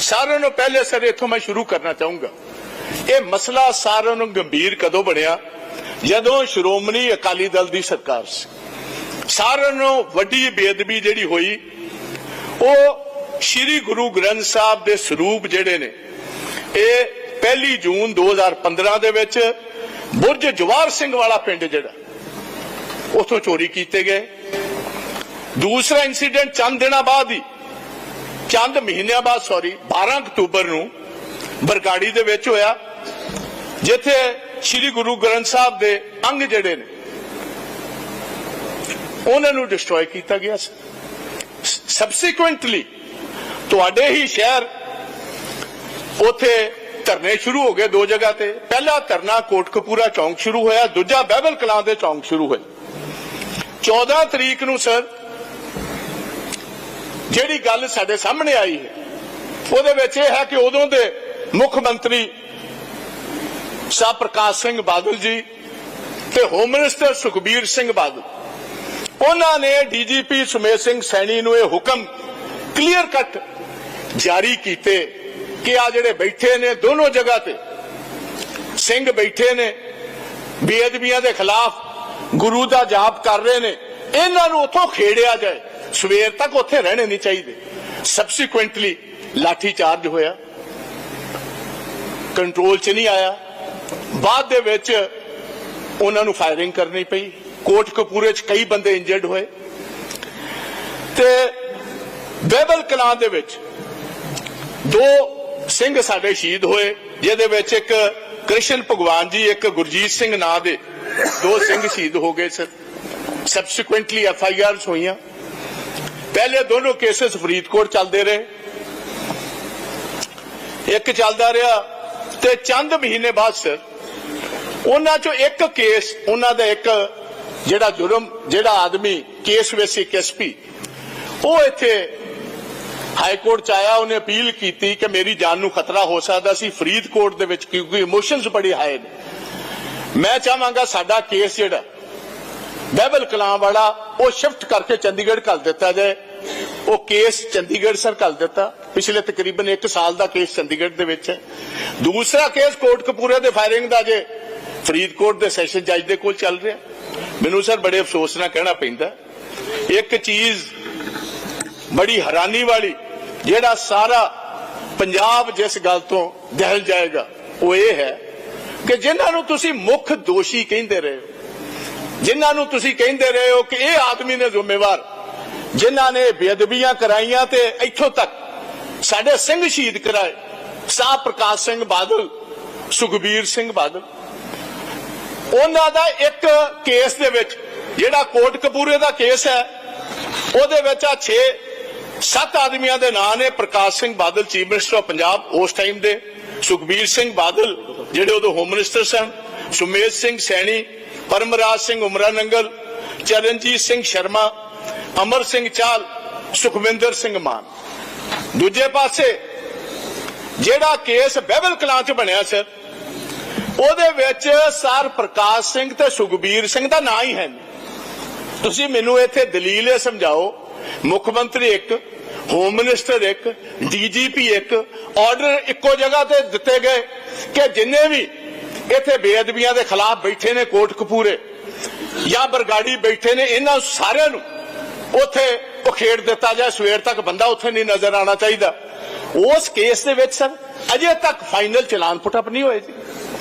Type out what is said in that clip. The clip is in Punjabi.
ਸਾਰਿਆਂ ਨੂੰ ਪਹਿਲੇ ਸਰ, ਇੱਥੋਂ ਮੈਂ ਸ਼ੁਰੂ ਕਰਨਾ ਚਾਹੂੰਗਾ। ਇਹ ਮਸਲਾ ਸਾਰਿਆਂ ਨੂੰ ਗੰਭੀਰ ਕਦੋਂ ਬਣਿਆ? ਜਦੋਂ ਸ਼੍ਰੋਮਣੀ ਅਕਾਲੀ ਦਲ ਦੀ ਸਰਕਾਰ ਸੀ। ਸਾਰਿਆਂ ਨੂੰ ਵੱਡੀ ਬੇਅਦਬੀ ਜਿਹੜੀ ਹੋਈ, ਉਹ ਸ੍ਰੀ ਗੁਰੂ ਗ੍ਰੰਥ ਸਾਹਿਬ ਦੇ ਸਰੂਪ ਜਿਹੜੇ ਨੇ, ਇਹ ਪਹਿਲੀ ਜੂਨ 2015 ਦੇ ਵਿੱਚ ਬੁਰਜ ਜਵਾਰ ਸਿੰਘ ਵਾਲਾ ਪਿੰਡ ਜਿਹੜਾ, ਉਥੋਂ ਚੋਰੀ ਕੀਤੇ ਗਏ। ਦੂਸਰਾ ਇਨਸੀਡੈਂਟ ਚੰਦ ਦਿਨਾਂ ਬਾਅਦ ਹੀ ਚੰਦ ਮਹੀਨਿਆਂ ਬਾਅਦ ਸੌਰੀ 12 ਅਕਤੂਬਰ ਨੂੰ ਬਰਗਾੜੀ ਦੇ ਵਿੱਚ ਹੋਇਆ, ਜਿੱਥੇ ਸ੍ਰੀ ਗੁਰੂ ਗ੍ਰੰਥ ਸਾਹਿਬ ਦੇ ਅੰਗ ਜਿਹੜੇ ਨੇ, ਉਹਨਾਂ ਨੂੰ ਡਿਸਟਰੋਏ ਕੀਤਾ ਗਿਆ ਸੀ। ਸਬਸੀਕੁਐਂਟਲੀ ਤੁਹਾਡੇ ਹੀ ਸ਼ਹਿਰ ਉਥੇ ਧਰਨੇ ਸ਼ੁਰੂ ਹੋ ਗਏ ਦੋ ਜਗ੍ਹਾ ਤੇ। ਪਹਿਲਾ ਧਰਨਾ ਕੋਟਕਪੂਰਾ ਚੌਂਕ ਸ਼ੁਰੂ ਹੋਇਆ, ਦੂਜਾ ਬਹਿਬਲ ਕਲਾਂ ਦੇ ਚੌਂਕ ਸ਼ੁਰੂ ਹੋਇਆ 14 ਤਰੀਕ ਨੂੰ ਸਰ ਜਿਹੜੀ ਗੱਲ ਸਾਡੇ ਸਾਹਮਣੇ ਆਈ ਹੈ, ਉਹਦੇ ਵਿੱਚ ਇਹ ਹੈ ਕਿ ਉਦੋਂ ਦੇ ਮੁੱਖ ਮੰਤਰੀ ਸਾਹ ਪ੍ਰਕਾਸ਼ ਸਿੰਘ ਬਾਦਲ ਜੀ ਤੇ ਹੋਮ ਮਿਨਿਸਟਰ ਸੁਖਬੀਰ ਸਿੰਘ ਬਾਦਲ, ਉਹਨਾਂ ਨੇ ਡੀਜੀਪੀ ਸੁਮੇਸ਼ ਸਿੰਘ ਸੈਣੀ ਨੂੰ ਇਹ ਹੁਕਮ ਕਲੀਅਰ ਕੱਟ ਜਾਰੀ ਕੀਤੇ ਕਿ ਆ ਜਿਹੜੇ ਬੈਠੇ ਨੇ ਦੋਨੋਂ ਜਗ੍ਹਾ ਤੇ, ਸਿੰਘ ਬੈਠੇ ਨੇ, ਬੇਅਦਬੀਆਂ ਦੇ ਖਿਲਾਫ ਗੁਰੂ ਦਾ ਜਾਪ ਕਰ ਰਹੇ ਨੇ, ਇਹਨਾਂ ਨੂੰ ਉਥੋਂ ਖੇੜਿਆ ਜਾਏ। ਸਵੇਰ ਤੱਕ ਉੱਥੇ ਰਹਿਣੇ ਨਹੀਂ ਚਾਹੀਦੇ। ਸਬਸੀਕੁਐਂਟਲੀ ਲਾਠੀ ਚਾਰਜ ਹੋਇਆ। ਕੰਟਰੋਲ 'ਚ ਨਹੀਂ ਆਇਆ। ਬਾਅਦ ਦੇ ਵਿੱਚ ਉਹਨਾਂ ਨੂੰ ਫਾਇਰਿੰਗ ਕਰਨੀ ਪਈ। ਕੋਟਕਪੂਰੇ 'ਚ ਕਈ ਬੰਦੇ ਇੰਜਰਡ ਹੋਏ। ਤੇ ਬੇਬਲ ਕਲਾਂ ਦੇ ਵਿੱਚ ਦੋ ਸਿੰਘ ਸਾਡੇ ਸ਼ਹੀਦ ਹੋਏ, ਜਿਹਦੇ ਵਿੱਚ ਇੱਕ ਕ੍ਰਿਸ਼ਨ ਭਗਵਾਨ ਜੀ, ਇੱਕ ਗੁਰਜੀਤ ਸਿੰਘ ਨਾਂ ਦੇ ਦੋ ਸਿੰਘ ਸ਼ਹੀਦ ਹੋ ਗਏ sir subsequently F I Rs ਹੋਈਆਂ। ਪਹਿਲੇ ਦੋਨੋਂ ਕੇਸਸ ਫਰੀਦਕੋਟ ਚੱਲਦੇ ਰਹੇ। ਇੱਕ ਚੱਲਦਾ ਰਿਹਾ ਤੇ ਚੰਦ ਮਹੀਨੇ ਬਾਅਦ ਸਰ, ਉਹਨਾਂ ਚੋਂ ਇੱਕ ਕੇਸ, ਉਹਨਾਂ ਦਾ ਇੱਕ ਜਿਹੜਾ ਜੁਰਮ, ਜਿਹੜਾ ਆਦਮੀ ਕੇਸ ਵਿੱਚ ਇੱਕ ਐਸਪੀ ਉਹ ਇੱਥੇ ਹਾਈ ਕੋਰਟ ਚ ਆਇਆ, ਉਹਨੇ ਅਪੀਲ ਕੀਤੀ ਕਿ ਮੇਰੀ ਜਾਨ ਨੂੰ ਖਤਰਾ ਹੋ ਸਕਦਾ ਸੀ। ਫਰੀਦਕੋਟ ਦੇ ਵਿੱਚ ਕਿਉਂਕਿ ਇਮੋਸ਼ਨਸ ਬੜੀ ਹਾਈ ਨੇ। ਮੈਂ ਚਾਹਾਂਗਾ ਸਾਡਾ ਕੇਸ ਜਿਹੜਾ ਬਹਿਬਲ ਕਲਾਂ ਵਾਲਾ ਉਹ ਸ਼ਿਫਟ ਕਰਕੇ ਚੰਡੀਗੜ੍ਹ ਕੱਲ ਦਿੱਤਾ ਜਾਏ। ਉਹ ਕੇਸ ਚੰਡੀਗੜ੍ਹ ਸਰ ਕੱਲ ਦਿੱਤਾ। ਪਿਛਲੇ ਤਕਰੀਬਨ 1 ਸਾਲ ਦਾ ਕੇਸ ਚੰਡੀਗੜ੍ਹ ਦੇ ਵਿੱਚ ਹੈ। ਦੂਸਰਾ ਕੇਸ ਕੋਟਕਪੂਰੇ ਦੇ ਫਾਇਰਿੰਗ ਦਾ ਜੇ ਫਰੀਦਕੋਟ ਦੇ ਸੈਸ਼ਨ ਜੱਜ ਦੇ ਕੋਲ ਚੱਲ ਰਿਹਾ। ਮੈਨੂੰ ਸਰ ਬੜੇ ਅਫਸੋਸ ਨਾਲ ਕਹਿਣਾ ਪੈਂਦਾ ਇੱਕ ਚੀਜ਼ ਬੜੀ ਹੈਰਾਨੀ ਵਾਲੀ, ਜਿਹੜਾ ਸਾਰਾ ਪੰਜਾਬ ਜਿਸ ਗੱਲ ਤੋਂ ਦਹਿਲ ਜਾਏਗਾ, ਉਹ ਇਹ ਹੈ ਕਿ ਜਿਨ੍ਹਾਂ ਨੂੰ ਤੁਸੀਂ ਮੁੱਖ ਦੋਸ਼ੀ ਕਹਿੰਦੇ ਰਹੇ ਹੋ ਜਿਨ੍ਹਾਂ ਨੂੰ ਤੁਸੀਂ ਕਹਿੰਦੇ ਰਹੇ ਹੋ ਕਿ ਇਹ ਆਦਮੀ ਨੇ ਜ਼ਿੰਮੇਵਾਰ, ਜਿਨ੍ਹਾਂ ਨੇ ਬੇਅਦਬੀਆਂ ਕਰਾਈਆਂ ਤੇ ਇੱਥੋਂ ਤੱਕ ਸਾਡੇ ਸਿੰਘ ਸ਼ਹੀਦ ਕਰਾਏ, ਸਾਹ ਪ੍ਰਕਾਸ਼ ਸਿੰਘ ਬਾਦਲ, ਸੁਖਬੀਰ ਸਿੰਘ ਬਾਦਲ। ਉਹਨਾਂ ਦਾ ਇੱਕ ਕੇਸ ਦੇ ਵਿੱਚ, ਜਿਹੜਾ ਕੋਟ ਕੋਟਕਪੂਰੇ ਦਾ ਕੇਸ ਹੈ, ਉਹਦੇ ਵਿੱਚ ਆ 6 ਸੱਤ ਆਦਮੀਆਂ ਦੇ ਨਾਂ ਨੇ, Prakash Singh Badal, chief minister of Punjab ਉਸ ਟਾਈਮ ਦੇ, ਸੁਖਬੀਰ ਸਿੰਘ ਬਾਦਲ, ਜਿਹੜੇ ਉਦੋਂ ਹੋਮ ਮਿਨਿਸਟਰ ਸਨ ਸੁਮੇਸ਼ ਸਿੰਘ ਸੈਣੀ, ਪਰਮਰਾਜ ਸਿੰਘ ਉਮਰਾ ਨੰਗਲ, ਚਰਨਜੀਤ ਸਿੰਘ ਸ਼ਰਮਾ, ਅਮਰ ਸਿੰਘ ਚਾਲ, ਸੁਖਵਿੰਦਰ ਸਿੰਘ ਮਾਨ। ਦੂਜੇ ਪਾਸੇ ਜਿਹੜਾ ਕੇਸ ਬਹਿਬਲ ਕਲਾਂ ਚ ਬਣਿਆ ਸਰ, ਉਹਦੇ ਵਿੱਚ ਸਰ ਪ੍ਰਕਾਸ਼ ਸਿੰਘ ਤੇ ਸੁਖਬੀਰ ਸਿੰਘ ਦਾ ਨਾਂ ਹੀ ਹੈ ਤੁਸੀਂ ਮੈਨੂੰ ਇੱਥੇ ਦਲੀਲ ਇਹ ਸਮਝਾਓ, ਮੁੱਖ ਮੰਤਰੀ ਇੱਕ, ਹੋਮ ਮਿਨਿਸਟਰ ਇੱਕ, ਡੀਜੀਪੀ ਇੱਕ, ਆਰਡਰ ਇੱਕੋ ਜਗ੍ਹਾ ਤੇ ਦਿੱਤੇ ਗਏ ਕਿ ਜਿੰਨੇ ਵੀ ਇੱਥੇ ਬੇਅਦਬੀਆਂ ਦੇ ਖਿਲਾਫ ਬੈਠੇ ਨੇ ਕੋਟ ਕਪੂਰੇ ਜਾਂ ਬਰਗਾੜੀ ਬੈਠੇ ਨੇ, ਇਹਨਾਂ ਸਾਰਿਆਂ ਨੂੰ ਉੱਥੇ ਉਖੇੜ ਦਿੱਤਾ ਜਾਏ। ਸਵੇਰ ਤੱਕ ਬੰਦਾ ਉੱਥੇ ਨਹੀਂ ਨਜ਼ਰ ਆਣਾ ਚਾਹੀਦਾ। ਉਸ ਕੇਸ ਦੇ ਵਿੱਚ ਸਰ, ਅਜੇ ਤੱਕ ਫਾਈਨਲ ਚਲਾਨ ਪੁੱਟ ਅਪ ਨਹੀਂ ਹੋਏ ਜੀ।